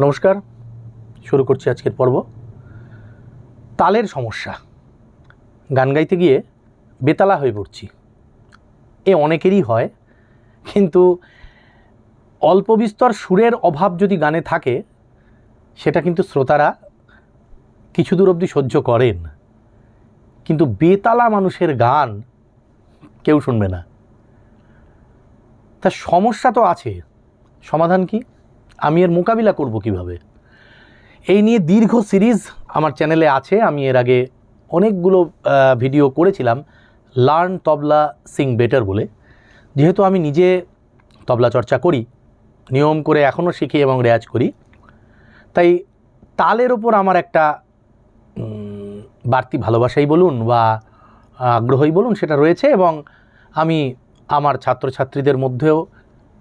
নমস্কার, শুরু করছি আজকের পর্ব। তালের সমস্যা। গান গাইতে গিয়ে বেতালা হয়ে পড়ছি। এ অনেকেরই হয়, কিন্তু অল্প বিস্তর সুরের অভাব যদি গানে থাকে, সেটা কিন্তু শ্রোতারা কিছু দূর অবধি সহ্য করেন। কিন্তু বেতালা মানুষের গান কেউ শুনবে না। তা সমস্যা তো আছে। সমাধান কি? আমি এর মোকাবিলা করব কীভাবে? এই নিয়ে দীর্ঘ সিরিজ আমার চ্যানেলে আছে। আমি এর আগে অনেকগুলো ভিডিও করেছিলাম। লার্ন তবলা সিং বেটার বলে। যেহেতু আমি নিজে তবলা চর্চা করি, নিয়ম করে এখনও শিখি এবং রেয়াজ করি। তাই তালের ওপর আমার একটা বাড়তি ভালোবাসাই বলুন বা আগ্রহই বলুন সেটা রয়েছে এবং আমি আমার ছাত্রছাত্রীদের মধ্যেও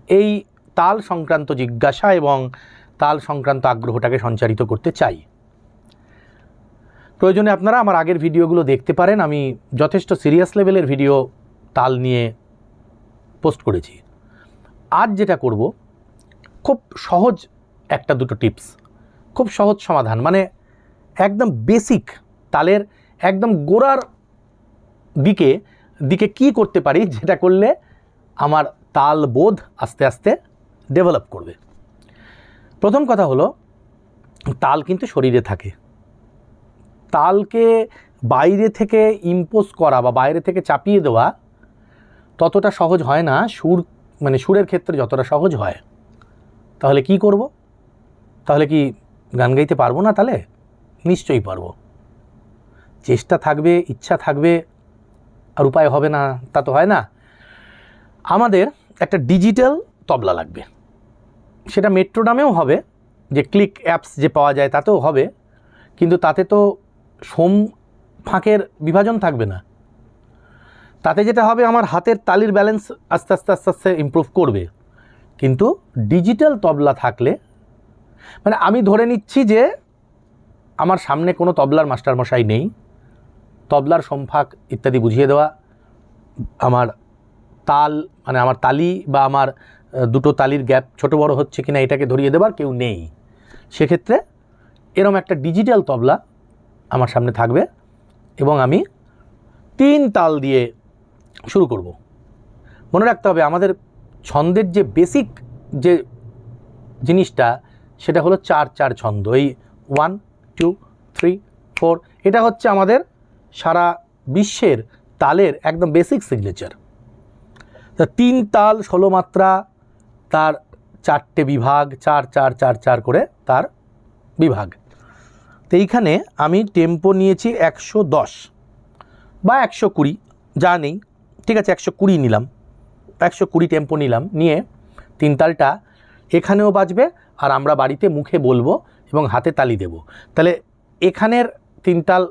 এই তাল সংক্রান্ত জিজ্ঞাসা এবং তাল সংক্রান্ত আগ্রহটাকে সঞ্চারিত করতে চাই। প্রয়োজনে আপনারা আমার আগের ভিডিওগুলো দেখতে পারেন। আমি যথেষ্ট সিরিয়াস লেভেলের ভিডিও তাল নিয়ে পোস্ট করেছি। আজ যেটা করব, খুব সহজ একটা দুটো টিপস খুব সহজ সমাধান। মানে একদম বেসিক তালের একদম গোড়ার দিকে দিকে কি করতে পারি, যেটা করলে আমার তাল বোধ আস্তে আস্তে ডেভেলপ করবে। প্রথম কথা হলো, তাল কিন্তু শরীরে থাকে। তালকে বাইরে থেকে ইম্পোজ করা বা বাইরে থেকে চাপিয়ে দেওয়া ততটা সহজ হয় না, সুর মানে সুরের ক্ষেত্রে যতটা সহজ হয়। তাহলে কি করব? তাহলে কি গান গাইতে পারব না তাহলে নিশ্চয়ই পারব। চেষ্টা থাকবে, ইচ্ছা থাকবে, আর উপায় হবে না, তা তো হয় না। আমাদের একটা ডিজিটাল তবলা লাগবে। সেটা মেট্রো মেট্রোডামেও হবে, যে ক্লিক অ্যাপস যে পাওয়া যায় তাতেও হবে, কিন্তু তাতে তো সোম ফাঁকের বিভাজন থাকবে না। তাতে যেটা হবে, আমার হাতের তালির ব্যালেন্স আস্তে আস্তে আস্তে আস্তে ইমপ্রুভ করবে। কিন্তু ডিজিটাল তবলা থাকলে মানে আমি ধরে নিচ্ছি যে আমার সামনে কোনো তবলার মাস্টারমশাই নেই, তবলার সম্ফাক ইত্যাদি বুঝিয়ে দেওয়া, আমার তাল মানে আমার তালি বা আমার দুটো তালির গ্যাপ ছোট বড় হচ্ছে কিনা এটাকে ধরিয়ে দেবার কেউ নেই। সেক্ষেত্রে এরম একটা ডিজিটাল তবলা আমার সামনে থাকবে এবং আমি তিন তাল দিয়ে শুরু করব। মনে রাখতে হবে আমাদের ছন্দের যে বেসিক যে জিনিসটা, সেটা হলো চার চার ছন্দ। এই ওয়ান টু থ্রি ফোর এটা হচ্ছে আমাদের সারা বিশ্বের তালের একদম বেসিক সিগনেচার তা তিন তাল ষোলো মাত্রা তার চারটে বিভাগ, চার চার চার চার করে তার বিভাগ। তো এইখানে আমি টেম্পো নিয়েছি একশো দশ বা একশো কুড়ি, যা নেই। ঠিক আছে, একশো কুড়ি নিলাম। একশো কুড়ি টেম্পো নিলাম, নিয়ে তিন তালটা এখানেও বাজবে আর আমরা বাড়িতে মুখে বলব এবং হাতে তালি দেব। তাহলে এখানের তিন তাল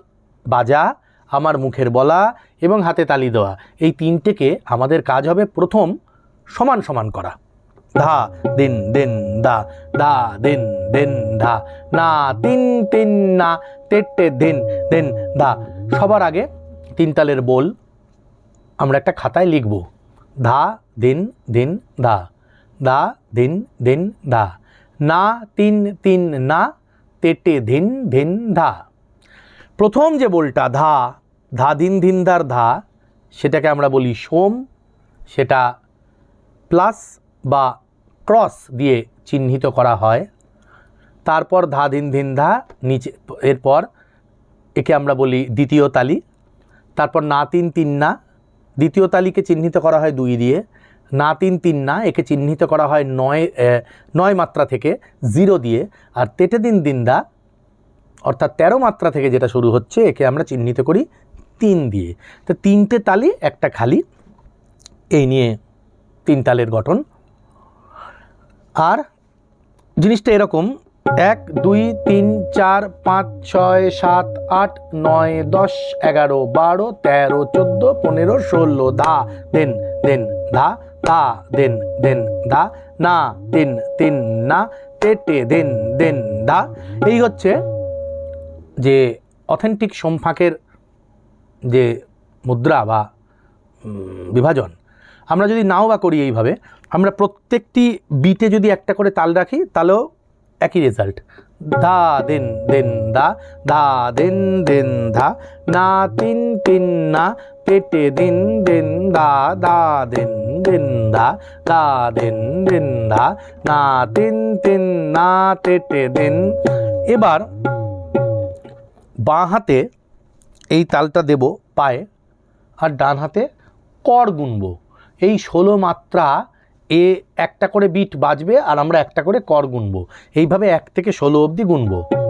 বাজা, আমার মুখের বলা এবং হাতে তালি দেওয়া, এই তিনটেকে আমাদের কাজ হবে প্রথম সমান সমান করা। ধা দিন দিন, দা দা, দিন দিন ধা না, তিন তিন, না তেট্টে দিন দিন, দা। সবার আগে তিন তালের বোল আমরা একটা খাতায় লিখব। ধা, দিন দিন, দা। দা, দিন দিন, দা। না, তিন তিন, না, তেটে ধিন ধিন ধা প্রথম যে বোলটা, ধা ধা, দিন ধিন ধার ধা, সেটাকে আমরা বলি সোম, সেটা প্লাস বা ক্রস দিয়ে চিহ্নিত করা হয়। তারপর ধা দিন ধিন ধা নিচে, এরপর একে আমরা বলি দ্বিতীয় তালি। তারপর না তিন তিন না, দ্বিতীয় তালিকে চিহ্নিত করা হয় দুই দিয়ে। না তিন তিন না, একে চিহ্নিত করা হয় নয় নয় মাত্রা থেকে জিরো দিয়ে। আর তেটে দিন দিন দা অর্থাৎ তেরো মাত্রা থেকে যেটা শুরু হচ্ছে, একে আমরা চিহ্নিত করি তিন দিয়ে। তো তিনটে তালি, একটা খালি, এই নিয়ে তিন তালের গঠন। আর জিনিসটা এরকম, এক, দুই, তিন, চার, পাঁচ, ছয়, সাত, আট, নয়, দশ, এগারো, বারো, তেরো, চোদ্দ, পনেরো, ষোলো ধা দেন দেন ধা ধা দেন দেন ধা না তিন তিন না, তেটে, দেন দেন ধা এই হচ্ছে যে অথেন্টিক সোমফাঁকের যে মুদ্রা বা বিভাজন। আমরা যদি নাও বা করি এইভাবে, আমরা প্রত্যেকটি বিটে যদি একটা করে তাল রাখি, তাহলেও একই রেজাল্ট ধা দেন দেন, দা ধা দেন দেন, ধা, না, তিন তিন, না পেটে দিন, দেন, দা দা, দেন দেন, দা দা, দেন দেন, দা, না, তিন তিন, না তেটে দিন। এবার বাঁ হাতে এই তালটা দেব পায়ে আর ডান হাতে কর গুনবো। এই ষোলো মাত্রা এ একটা করে বিট বাজবে আর আমরা একটা করে কর গুনবো। এইভাবে এক থেকে ষোলো অবধি গুনবো।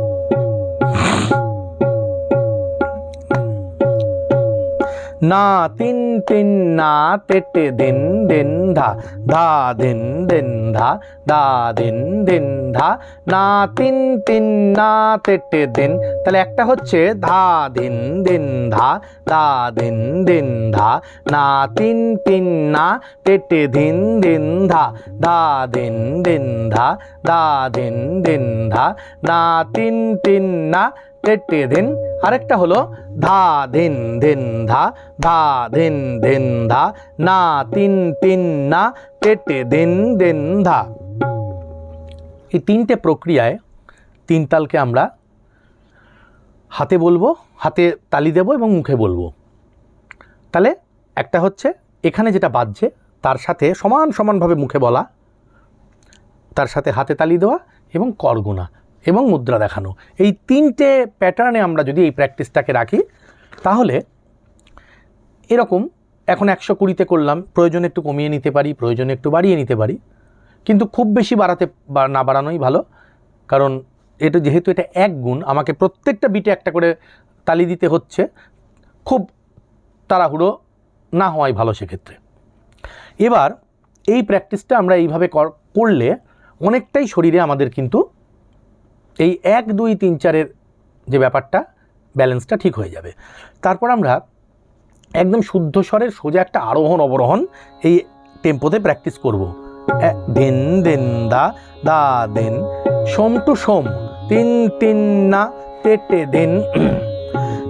না, তিন তিন না, তেটে দিন দিন ধা ধা দিন দিন ধা ধা দিন দিন ধা, না, তিন তিন না, তেটে দিন। তাহলে একটা হচ্ছে ধা দিন দিন ধা ধা দিন দিন ধা, না, তিন তিন না, তেটে দিন দিন ধা ধা দিন দিন ধা ধা দিন দিন ধা, না, তিন তিন না, তেটে দিন আরেকটা হলো ধা দিন দিন ধা ধা দিন দিন ধা, না, তিন তিন, না তেটে দিন দিন ধা। এই তিনটে প্রক্রিয়ায় তিন তালকে আমরা হাতে বলব, হাতে তালি দেব এবং মুখে বলব। তাহলে একটা হচ্ছে এখানে যেটা বাজছে, তার সাথে সমান সমানভাবে মুখে বলা, তার সাথে হাতে তালি দেওয়া এবং করগোনা এবং মুদ্রা দেখানো। এই তিনটে প্যাটার্নে আমরা যদি এই প্র্যাকটিসটাকে রাখি, তাহলে এরকম, এখন একশো কুড়িতে করলাম, প্রয়োজনে একটু কমিয়ে নিতে পারি, প্রয়োজনে একটু বাড়িয়ে নিতে পারি। কিন্তু খুব বেশি বাড়াতে না বাড়ানোই ভালো, কারণ এটা যেহেতু এটা এক গুণ, আমাকে প্রত্যেকটা বিটে একটা করে তালি দিতে হচ্ছে, খুব তাড়াহুড়ো না হওয়াই ভালো সেক্ষেত্রে। এবার এই প্র্যাকটিসটা আমরা এইভাবে কর- করলে অনেকটাই শরীরে আমাদের কিন্তু এই এক, দুই, তিন, চারের যে ব্যাপারটা, ব্যালেন্সটা ঠিক হয়ে যাবে। তারপর আমরা একদম শুদ্ধ স্বরের সোজা একটা আরোহণ অবরোহণ এই টেম্পোতে প্র্যাকটিস করব। দেন দেন, দা দা, দেন, সোম টু সোম, তিন তিন, না তেটে দিন।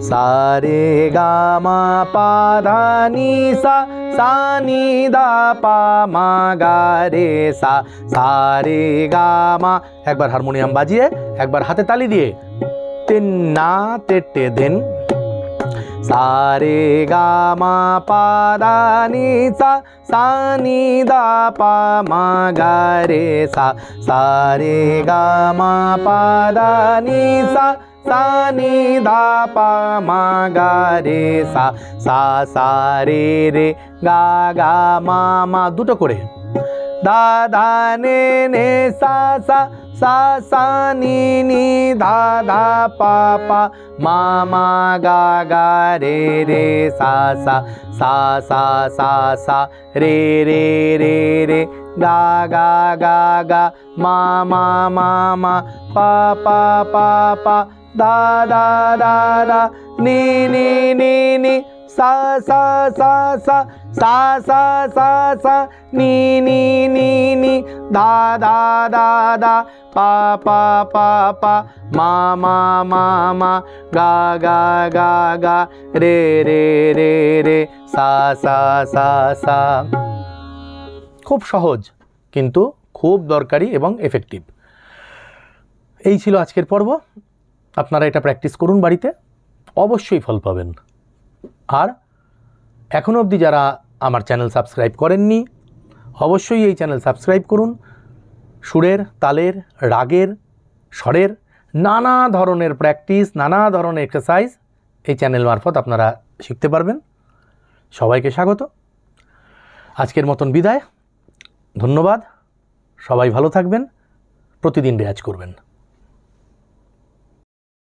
सारे गामा पा धा नी सा नी दा पा मा गा रे सा। सारे गामा, एक बार हारमोनियम बाजिए, एक बार हाथे ताली दिए। तिन्ना टेटे दिन। सारे गामा पा दा नी सा सानी दा पा मा गा रे सा। सारे गामा पा दा नी सा সা নি দা পা মা গা রে সা সা সা রে রে গা গা মা মা দুটো করে দা দা নে নে সা সা সা সা নি নি ধা ধা পা পা মা মা গা গা রে রে সা সা সা সা সা সা রে রে রে রে গা গা গা গা মা মা মা মা পা পা পা পা দা দা দা দা নি নি নি নি সা সা সা সা সা সা সা সা নি নি নি নি দা দা দা দা পা পা পা পা মা মা মা মা গা গা গা গা রে রে রে রে সা সা সা সা খুব সহজ, কিন্তু খুব দরকারি এবং এফেক্টিভ এই ছিল আজকের পর্ব। আপনারা এটা প্র্যাকটিস করুন বাড়িতে, অবশ্যই ফল পাবেন। আর এখনও অবধি যারা আমার চ্যানেল সাবস্ক্রাইব করেননি, অবশ্যই এই চ্যানেল সাবস্ক্রাইব করুন। সুরের, তালের, রাগের, স্বরের নানা ধরনের প্র্যাকটিস নানা ধরনের এক্সারসাইজ এই চ্যানেল মারফত আপনারা শিখতে পারবেন। সবাইকে স্বাগত। আজকের মতন বিদায়। ধন্যবাদ। সবাই ভালো থাকবেন। প্রতিদিন রেয়াজ করবেন।